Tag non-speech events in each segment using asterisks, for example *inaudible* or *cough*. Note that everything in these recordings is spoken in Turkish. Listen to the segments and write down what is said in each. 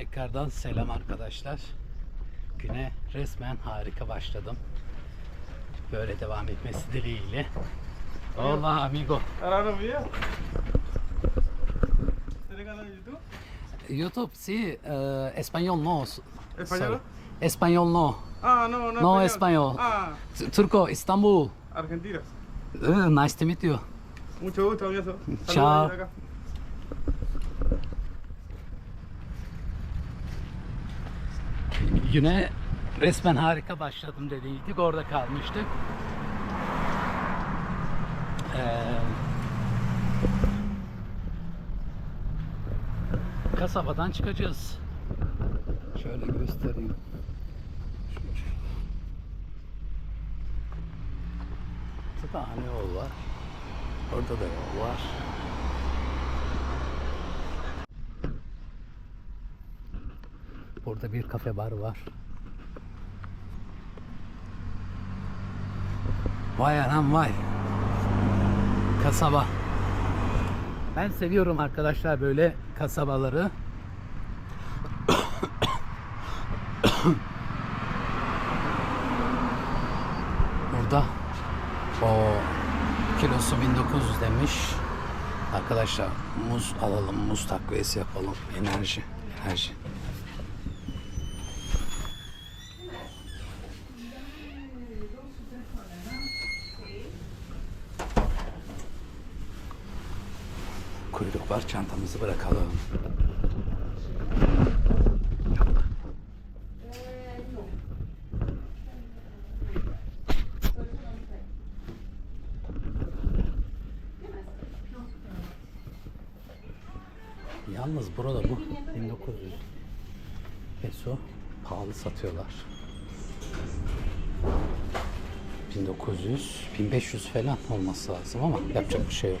Tekrardan selam arkadaşlar. Güne resmen harika başladım. Böyle devam etmesi dileğiyle. Hola amigo. Ahora no video. ¿Tienes canal de YouTube? Sí, eh, español no. ¿Español? Sorry. Español no. Ah, no, no. No español. Ah, Turco, İstanbul. Argentina. Eh, nice to meet you. Mucho gusto, amigo. Saludos Chao. desde acá. Güne resmen harika başladım dediydik. Orada kalmıştık. Ee, kasabadan çıkacağız. Şöyle göstereyim. Tane yol var. Orada da yol var. Burada bir kafe bar var. Vay anam vay. Kasaba. Ben seviyorum arkadaşlar böyle kasabaları. Burada o kilosu 1900 demiş. Arkadaşlar muz alalım, muz takviyesi yapalım. Enerji, enerji. Var, çantamızı bırakalım. Yalnız burada bu 1900 peso pahalı satıyorlar. 1900, 1500 falan olması lazım ama yapacak bir şey yok.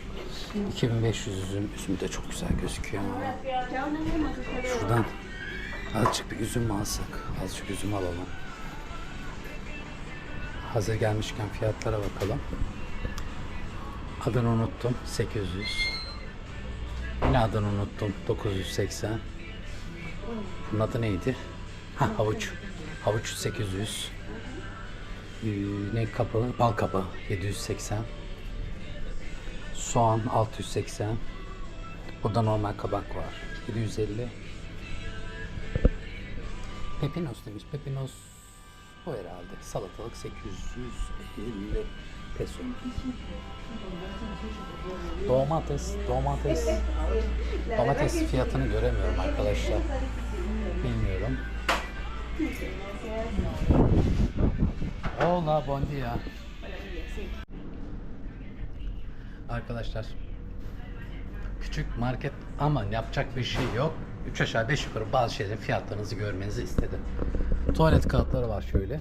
2500 üzüm, üzüm de çok güzel gözüküyor. Şuradan azıcık bir üzüm alsak? Azıcık üzüm alalım. Hazır gelmişken fiyatlara bakalım. Adını unuttum. 800. Yine adını unuttum. 980. Bunun adı neydi? Ha havuç. Havuç 800. Ee, ne kapı? Bal kabı 780. Soğan 680. Burada normal kabak var. 750. Pepinos demiş. Pepinos bu herhalde. Salatalık 850 peso. Domates, domates. Domates fiyatını göremiyorum arkadaşlar. Bilmiyorum. Hola, buen dia. Arkadaşlar küçük market ama yapacak bir şey yok. 3 aşağı 5 yukarı bazı şeylerin fiyatlarınızı görmenizi istedim. Tuvalet kağıtları var şöyle.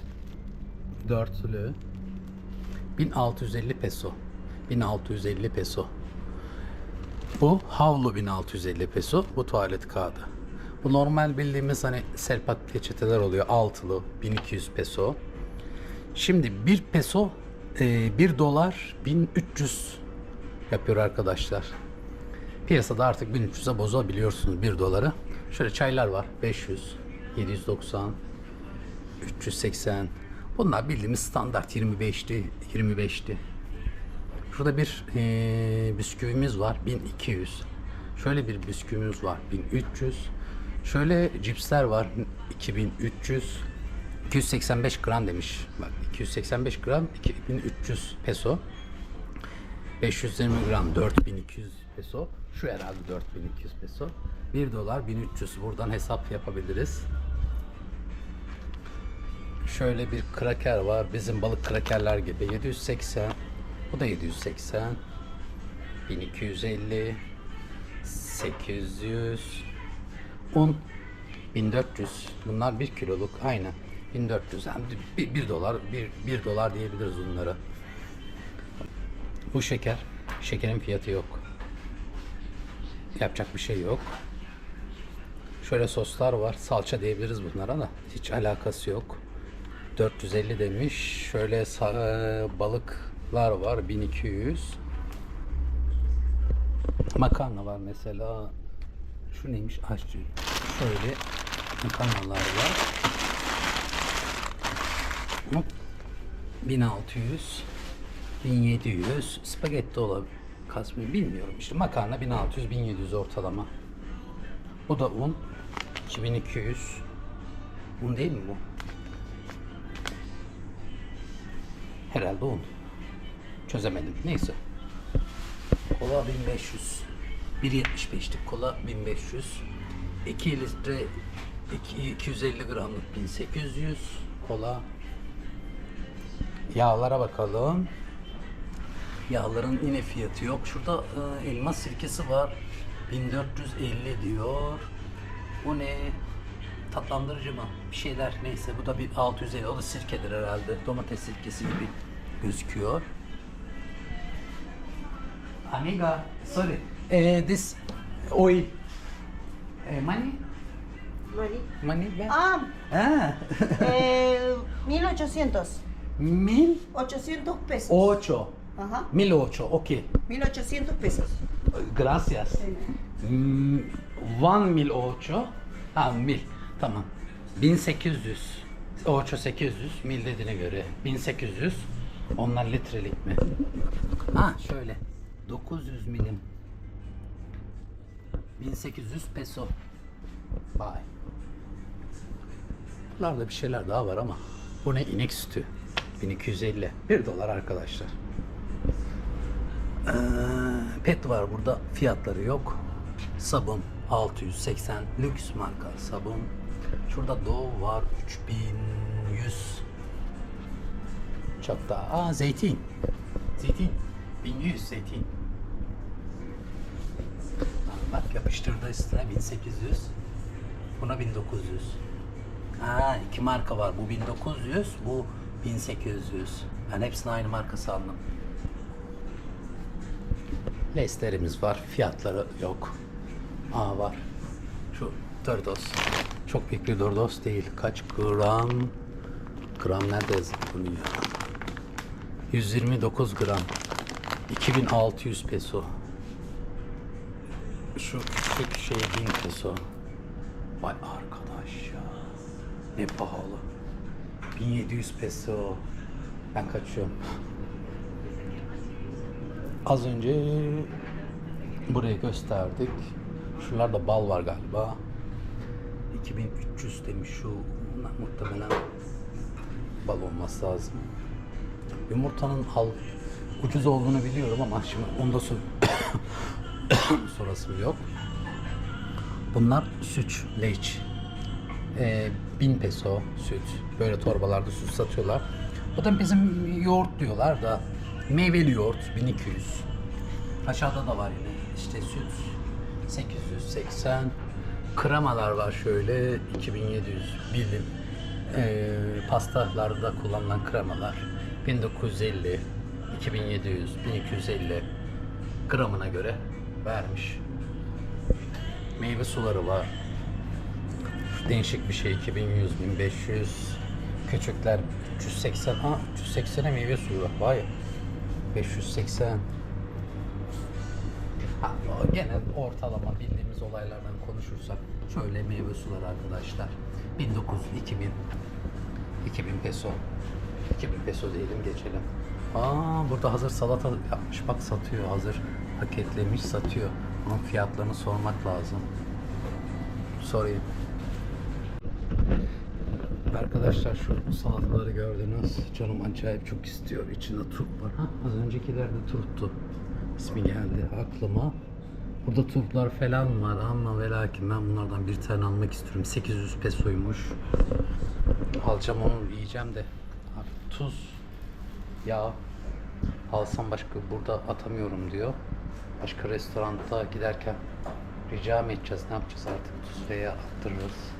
Dörtlü. 1650 peso. 1650 peso. Bu havlu 1650 peso. Bu tuvalet kağıdı. Bu normal bildiğimiz hani selpak peçeteler oluyor. Altılı 1200 peso. Şimdi 1 peso 1 dolar 1300 yapıyor arkadaşlar. Piyasada artık 1300'e bozabiliyorsunuz 1 doları. Şöyle çaylar var. 500, 790, 380. Bunlar bildiğimiz standart 25'ti, 25'ti. Şurada bir eee bisküvimiz var 1200. Şöyle bir bisküvimiz var 1300. Şöyle cipsler var 2300. 285 gram demiş. Bak 285 gram 2300 peso. 520 gram 4200 peso. Şu herhalde 4200 peso. 1 dolar 1300. Buradan hesap yapabiliriz. Şöyle bir kraker var. Bizim balık krakerler gibi. 780. Bu da 780. 1250. 800. Un 1400. Bunlar 1 kiloluk. Aynen. 1400. Yani 1, 1 dolar 1, 1 dolar diyebiliriz bunlara. Bu şeker. Şekerin fiyatı yok. Yapacak bir şey yok. Şöyle soslar var. Salça diyebiliriz bunlara da. Hiç alakası yok. 450 demiş. Şöyle e, balıklar var. 1200. Makarna var mesela. Şu neymiş? Aşçı. Şöyle makarnalar var. Hop. 1600 1700 spagetti olabilir. Kasmı bilmiyorum işte makarna 1600 1700 ortalama. Bu da un 2200 Un değil mi bu? Herhalde un. Çözemedim. Neyse. Kola 1500. 1.75'lik kola 1500. 2 litre 2, 250 gramlık 1800 kola. Yağlara bakalım. Yağların yine fiyatı yok. Şurada e, elma sirkesi var. 1450 diyor. Bu ne? Tatlandırıcı mı? Bir şeyler neyse. Bu da bir 650. O da sirkedir herhalde. Domates sirkesi gibi gözüküyor. Amiga, sorry. Eh, this oil. Eh, money? Money? back? Ah, Ah. eh, *laughs* 1800. Mil 800 pesos. ocho. Ajá. Mil ocho, okay. 1800 pesos. Gracias. Hmm, one mil ocho. Ha mil. Tamam. 1800. Ocho 800. Mil dediğine göre. 1800. Onlar litrelik mi? Ha şöyle. 900 milim. 1800 peso. Vay. Buralarda bir şeyler daha var ama. Bu ne? İnek sütü. 1250. 1 dolar arkadaşlar. Ee, pet var burada fiyatları yok. Sabun 680 lüks marka sabun. Şurada Dove var 3100. Çok daha. Aa zeytin. Zeytin. 1100 zeytin. Bak yapıştırdı üstüne 1800. Buna 1900. Aa iki marka var. Bu 1900, bu 1800. Ben hepsini aynı marka sandım. Leslerimiz var. Fiyatları yok. Aa var. Şu Dordos. Çok büyük bir Dordos değil. Kaç gram? Gram nerede yazılıyor? 129 gram. 2600 peso. Şu küçük şey 1000 peso. Vay arkadaş ya. Ne pahalı. 1700 peso. Ben kaçıyorum. Az önce burayı gösterdik. Şuralarda bal var galiba. 2300 demiş şu. Muhtemelen bal olması lazım. Yumurtanın al ucuz olduğunu biliyorum ama şimdi onda sor *coughs* sorasım yok. Bunlar süt, leç. Ee, 1000 peso süt. Böyle torbalarda süt satıyorlar. O da bizim yoğurt diyorlar da meyveli yoğurt 1200. Aşağıda da var yine. İşte süt 880. Kremalar var şöyle 2700 bilim. Ee, pastalarda kullanılan kremalar 1950, 2700, 1250 gramına göre vermiş. Meyve suları var. Değişik bir şey 2100, 1500. Küçükler 380. Ha 380'e meyve suyu var. Vay. 580. Ha, genel ortalama bildiğimiz olaylardan konuşursak şöyle meyve suları arkadaşlar. 1900, 2000, 2000 peso. 2000 peso diyelim geçelim. Aa burada hazır salata yapmış bak satıyor hazır paketlemiş satıyor. Onun fiyatlarını sormak lazım. Sorayım. Arkadaşlar şu salataları gördünüz. Canım acayip çok istiyor. İçinde turp var. Ha, az öncekiler de turptu. İsmi geldi aklıma. Burada turplar falan var ama ve lakin ben bunlardan bir tane almak istiyorum. 800 pesoymuş. Alacağım onu yiyeceğim de. Abi, tuz, yağ alsam başka burada atamıyorum diyor. Başka restoranda giderken rica mı edeceğiz ne yapacağız artık tuz ve yağ attırırız.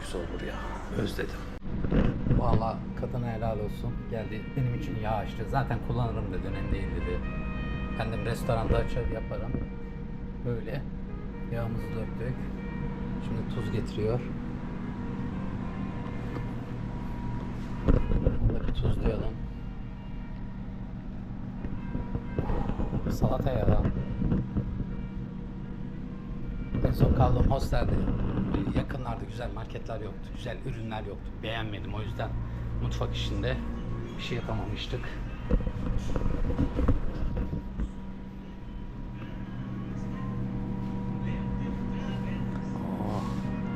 Güzel olur ya. Özledim. Valla kadına helal olsun. Geldi benim için yağ açtı. Zaten kullanırım dedi. Önemli değil dedi. Kendim restoranda açar yaparım. Böyle. Yağımızı döktük. Şimdi tuz getiriyor. Da bir tuzlayalım. Salata yağı. En son kaldığım hostelde yakınlarda güzel marketler yoktu. Güzel ürünler yoktu. Beğenmedim o yüzden mutfak işinde bir şey yapamamıştık. Oh,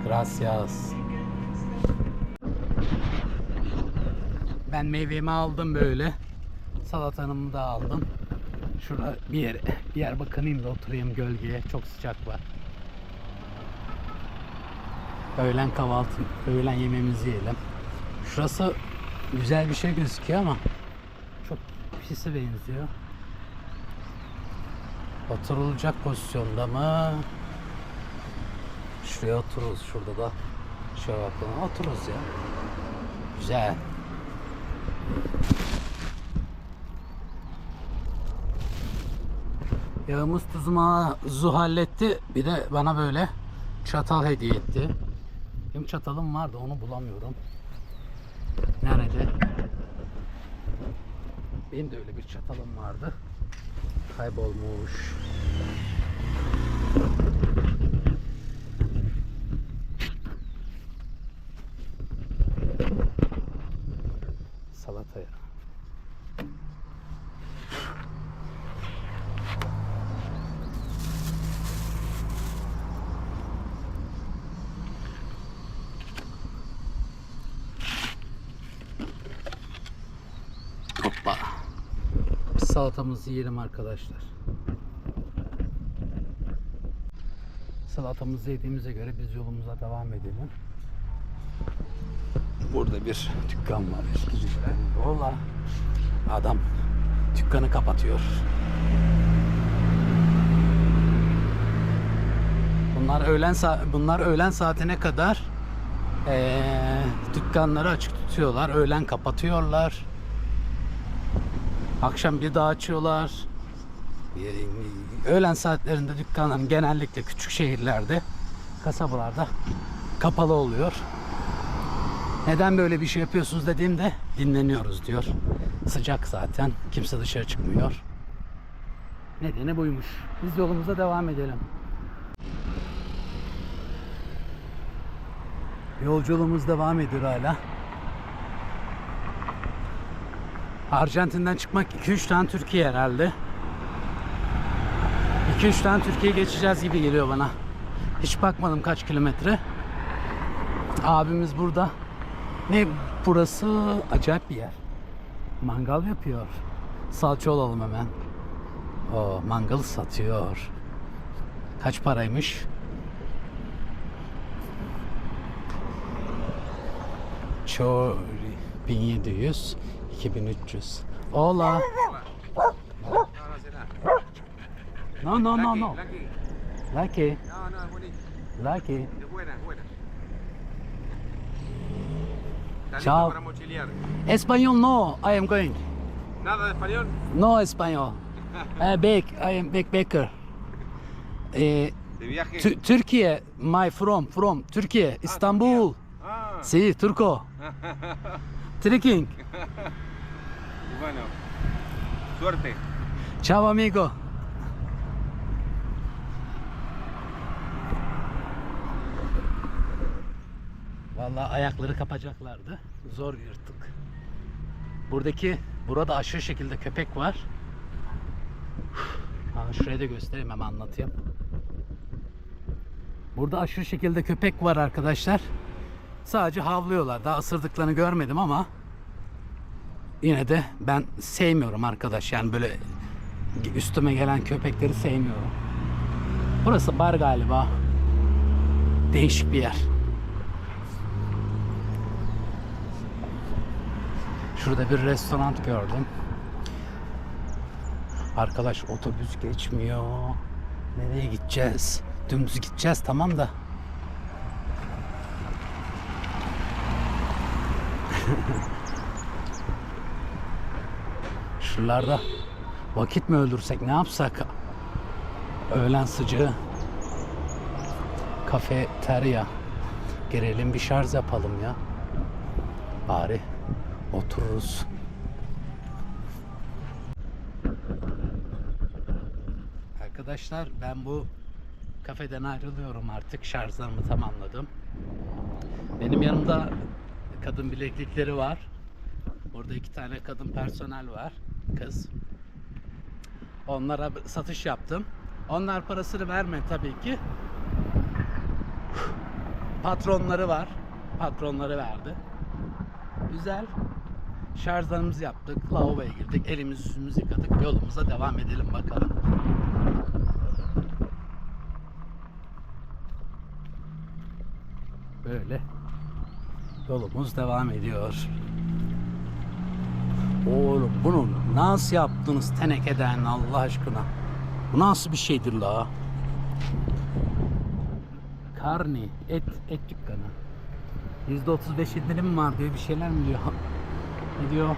gracias. Ben meyvemi aldım böyle. Salatanımı da aldım. Şurada bir yer, bir yer bakınayım da oturayım gölgeye. Çok sıcak var. Öğlen kahvaltı, öğlen yemeğimizi yiyelim. Şurası güzel bir şey gözüküyor ama çok pise benziyor. Oturulacak pozisyonda mı? Şuraya otururuz. Şurada da şöyle bakalım. Otururuz ya. Güzel. Yağımız tuzumu halletti. Bir de bana böyle çatal hediye etti. Benim çatalım vardı onu bulamıyorum. Nerede? Benim de öyle bir çatalım vardı. Kaybolmuş. Salataya. Salatamızı yiyelim arkadaşlar. Salatamızı yediğimize göre biz yolumuza devam edelim. Burada bir dükkan var eski. Ola. Adam dükkanı kapatıyor. Bunlar öğlen bunlar öğlen saatine kadar eee, dükkanları açık tutuyorlar. Öğlen kapatıyorlar. Akşam bir daha açıyorlar. Öğlen saatlerinde dükkanların genellikle küçük şehirlerde, kasabalarda kapalı oluyor. Neden böyle bir şey yapıyorsunuz dediğimde dinleniyoruz diyor. Sıcak zaten. Kimse dışarı çıkmıyor. Nedeni buymuş. Biz yolumuza devam edelim. Yolculuğumuz devam ediyor hala. Arjantin'den çıkmak 2-3 tane Türkiye herhalde. 2-3 tane Türkiye geçeceğiz gibi geliyor bana. Hiç bakmadım kaç kilometre. Abimiz burada. Ne burası acayip bir yer. Mangal yapıyor. Salça olalım hemen. O mangal satıyor. Kaç paraymış? Çori 1700 2300. Hola. No, no, no, no. Lucky. Lucky. Chao. Español no, I am going. Nada de español. No español. *laughs* Uh, bake, I am bake baker. Eh, De viaje. Tü- Türkiye, my from, from Türkiye, İstanbul. Ah, Si, Turco. *laughs* Trekking. *laughs* bueno. Suerte. Ciao amigo. Vallahi ayakları kapacaklardı. Zor yırttık. Buradaki, burada aşırı şekilde köpek var. Ha, şuraya da göstereyim hemen anlatayım. Burada aşırı şekilde köpek var arkadaşlar. Sadece havlıyorlar. Daha ısırdıklarını görmedim ama yine de ben sevmiyorum arkadaş. Yani böyle üstüme gelen köpekleri sevmiyorum. Burası bar galiba. Değişik bir yer. Şurada bir restoran gördüm. Arkadaş otobüs geçmiyor. Nereye gideceğiz? Dümdüz gideceğiz tamam da. *laughs* Şuralarda vakit mi öldürsek ne yapsak? Öğlen sıcağı. Kafeterya. Girelim bir şarj yapalım ya. Bari otururuz. Arkadaşlar ben bu Kafeden ayrılıyorum artık. Şarjlarımı tamamladım. Benim yanımda kadın bileklikleri var. Burada iki tane kadın personel var. Kız. Onlara satış yaptım. Onlar parasını vermedi tabii ki. Patronları var. Patronları verdi. Güzel. Şarjlarımızı yaptık. Lavaboya girdik. Elimizi yüzümüzü yıkadık. Yolumuza devam edelim bakalım. Böyle yolumuz devam ediyor. Oğlum bunu nasıl yaptınız tenekeden Allah aşkına? Bu nasıl bir şeydir la? Karni, et, et dükkanı. %35 indirim var diyor bir şeyler mi diyor? *laughs* Ne diyor?